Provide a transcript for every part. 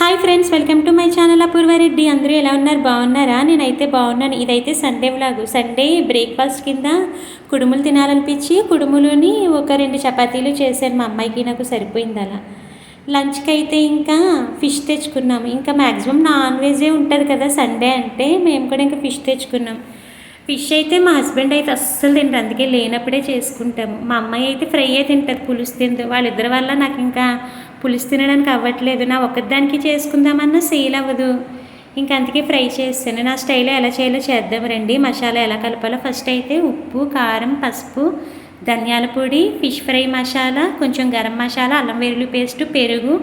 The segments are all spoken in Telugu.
Hi friends welcome to my channel Apurva Reddy అందరూ ఎలా ఉన్నారు? బాగున్నారా? నేనైతే బాగున్నాను. ఇదైతే సండే వ్లాగు. సండే బ్రేక్ఫాస్ట్ కింద కుడుములు తినాలనిపించి కుడుములుని ఒక రెండు చపాతీలు చేశాను మా అమ్మాయికి. నాకు సరిపోయింది అలా. లంచ్కి అయితే ఇంకా ఫిష్ తెచ్చుకున్నాము. ఇంకా మ్యాక్సిమం నాన్ వెజే ఉంటుంది కదా సండే అంటే మేము కూడా ఇంకా ఫిష్ తెచ్చుకున్నాం. ఫిష్ అయితే మా హస్బెండ్ అయితే అస్సలు తింటారు అందుకే లేనప్పుడే చేసుకుంటాము. మా అమ్మాయి అయితే ఫ్రై అయితే తింటుంది పులుసు తింటారు వాళ్ళిద్దరి వల్ల నాకు ఇంకా పులుసు తినడానికి అవ్వట్లేదు. నా ఒక్కదానికి చేసుకుందామన్నా సేల్ అవ్వదు. ఇంకా అందుకే ఫ్రై చేస్తాను. నా స్టైల్లో ఎలా చేయాలో చేద్దాం రండి. మసాలా ఎలా కలపాలో ఫస్ట్ అయితే ఉప్పు కారం పసుపు ధనియాల పొడి ఫిష్ ఫ్రై మసాలా కొంచెం గరం మసాలా అల్లం వెల్లుల్లి పేస్ట్ పెరుగు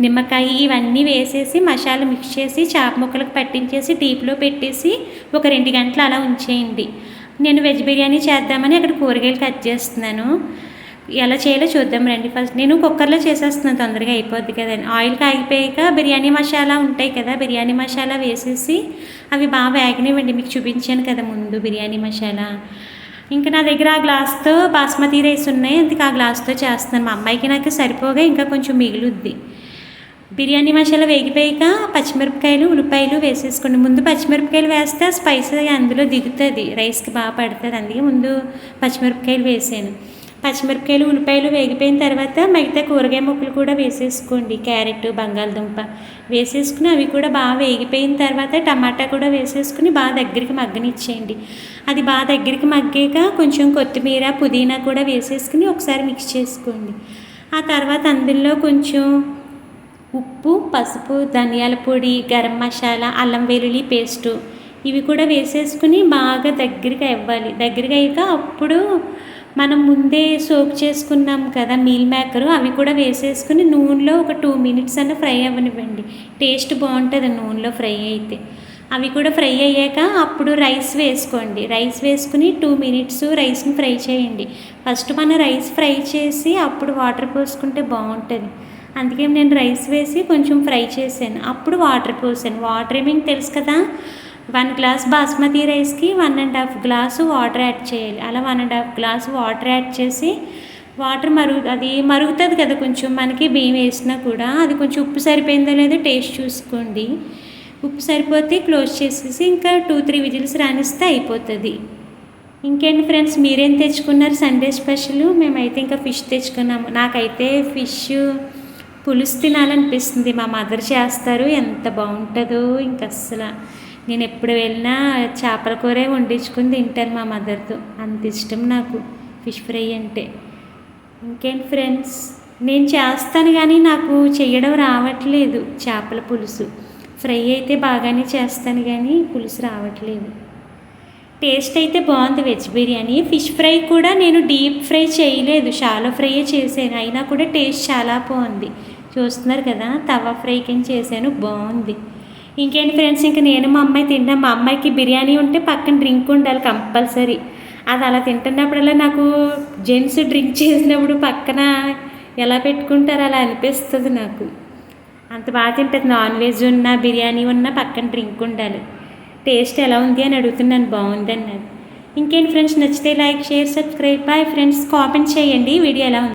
నిమ్మకాయ ఇవన్నీ వేసేసి మసాలా మిక్స్ చేసి చేప ముక్కలకు పట్టించేసి డీప్లో పెట్టేసి ఒక రెండు గంటలు అలా ఉంచేయండి. నేను వెజ్ బిర్యానీ చేద్దామని అక్కడ కూరగాయలు కట్ చేస్తున్నాను. ఎలా చేయాలో చూద్దాం రండి ఫస్ట్. నేను కుక్కర్లో చేసేస్తున్నాను తొందరగా అయిపోద్ది కదండి ఆయిల్ కాగిపోయాక బిర్యానీ మసాలా ఉంటాయి కదా బిర్యానీ మసాలా వేసేసి అవి బాగా వేగనివ్వండి. మీకు చూపించాను కదా ముందు బిర్యానీ మసాలా. ఇంకా నా దగ్గర ఆ గ్లాస్తో బాస్మతి రైస్ ఉన్నాయి అందుకే ఆ గ్లాస్తో చేస్తున్నాను. మా అమ్మాయికి నాకు సరిపోగా ఇంకా కొంచెం మిగులుద్ది. బిర్యానీ మసాలా వేగిపోయాక పచ్చిమిరపకాయలు ఉల్లిపాయలు వేసేసుకోండి. ముందు పచ్చిమిరపకాయలు వేస్తే స్పైసీ అందులో దిగుతుంది రైస్కి బాగా పడుతుంది. అందుకే ముందు పచ్చిమిరపకాయలు వేసాను. పచ్చిమిరపకాయలు ఉల్లిపాయలు వేగిపోయిన తర్వాత మిగతా కూరగాయ ముక్కలు కూడా వేసేసుకోండి. క్యారెట్ బంగాళదుంప వేసేసుకుని అవి కూడా బాగా వేగిపోయిన తర్వాత టమాటా కూడా వేసేసుకుని బాగా దగ్గరికి మగ్గనిచ్చేయండి. అది బాగా దగ్గరికి మగ్గాక కొంచెం కొత్తిమీర పుదీనా కూడా వేసేసుకుని ఒకసారి మిక్స్ చేసుకోండి. ఆ తర్వాత అందులో కొంచెం ఉప్పు పసుపు ధనియాల పొడి గరం మసాలా అల్లం వెల్లుల్లి పేస్టు ఇవి కూడా వేసేసుకుని బాగా దగ్గరికి ఇవ్వాలి దగ్గరికి అయ్యాక అప్పుడు మనం ముందే సోక్ చేసుకున్నాం కదా మీల్ మేకరు అవి కూడా వేసేసుకుని నూనెలో ఒక టూ మినిట్స్ అన్న ఫ్రై అవ్వనివ్వండి. టేస్ట్ బాగుంటుంది నూనెలో ఫ్రై అయితే. అవి కూడా ఫ్రై అయ్యాక అప్పుడు రైస్ వేసుకోండి. రైస్ వేసుకుని టూ మినిట్స్ రైస్ని ఫ్రై చేయండి. ఫస్ట్ మనం రైస్ ఫ్రై చేసి అప్పుడు వాటర్ పోసుకుంటే బాగుంటుంది. అందుకే నేను రైస్ వేసి కొంచెం ఫ్రై చేశాను. అప్పుడు వాటర్ పోసాను. వాటర్ ఏమేమి తెలుసు కదా? వన్ గ్లాస్ బాస్మతి రైస్కి one and half glass water add చేయాలి. అలా one and half glass water add చేసి వాటర్ మరుగు అది మరుగుతుంది కదా కొంచెం మనకి బియ్యం వేసినా కూడా అది కొంచెం ఉప్పు సరిపోయిందో లేదో టేస్ట్ చూసుకోండి. ఉప్పు సరిపోతే క్లోజ్ చేసేసి ఇంకా టూ త్రీ విజిల్స్ రానిస్తే అయిపోతుంది. ఇంకేంటి ఫ్రెండ్స్ మీరేం తెచ్చుకున్నారు సండే స్పెషల్? మేమైతే ఇంకా ఫిష్ తెచ్చుకున్నాము. నాకైతే ఫిష్ పులుసు తినాలనిపిస్తుంది. మా మదర్ చేస్తారు. ఎంత బాగుంటుందో ఇంక అస్సలు. నేను ఎప్పుడు వెళ్ళినా చేపల కూరే వండించుకుని తింటాను మా మదర్తో. అంత ఇష్టం నాకు ఫిష్ ఫ్రై అంటే. ఇంకేంటి ఫ్రెండ్స్? నేను చేస్తాను కానీ నాకు చేయడం రావట్లేదు చేపల పులుసు. ఫ్రై అయితే బాగానే చేస్తాను కానీ పులుసు రావట్లేదు. టేస్ట్ అయితే బాగుంది వెజ్ బిర్యానీ. ఫిష్ ఫ్రై కూడా నేను డీప్ ఫ్రై చేయలేదు. షాలో ఫ్రైయే చేశాను. అయినా కూడా టేస్ట్ చాలా బాగుంది. చూస్తున్నారు కదా తవా ఫ్రై కింద చేశాను? బాగుంది. ఇంకేంటి ఫ్రెండ్స్ ఇంకా నేను మా అమ్మాయి తింటాం మా అమ్మాయికి బిర్యానీ ఉంటే పక్కన డ్రింక్ ఉండాలి కంపల్సరీ. అది అలా తింటున్నప్పుడల్లా నాకు జెంట్స్ డ్రింక్ చేసినప్పుడు పక్కన ఎలా పెట్టుకుంటారో అలా అనిపిస్తుంది నాకు. అంత బాగా తింటుంది. నాన్ వెజ్ ఉన్నా బిర్యానీ ఉన్నా పక్కన డ్రింక్ ఉండాలి. టేస్ట్ ఎలా ఉంది అని అడుగుతున్నాను. బాగుంది అన్నది ఇంకేంటి ఫ్రెండ్స్ నచ్చితే like share subscribe. Bye friends. Comment చేయండి. వీడియో ఎలా ఉంది?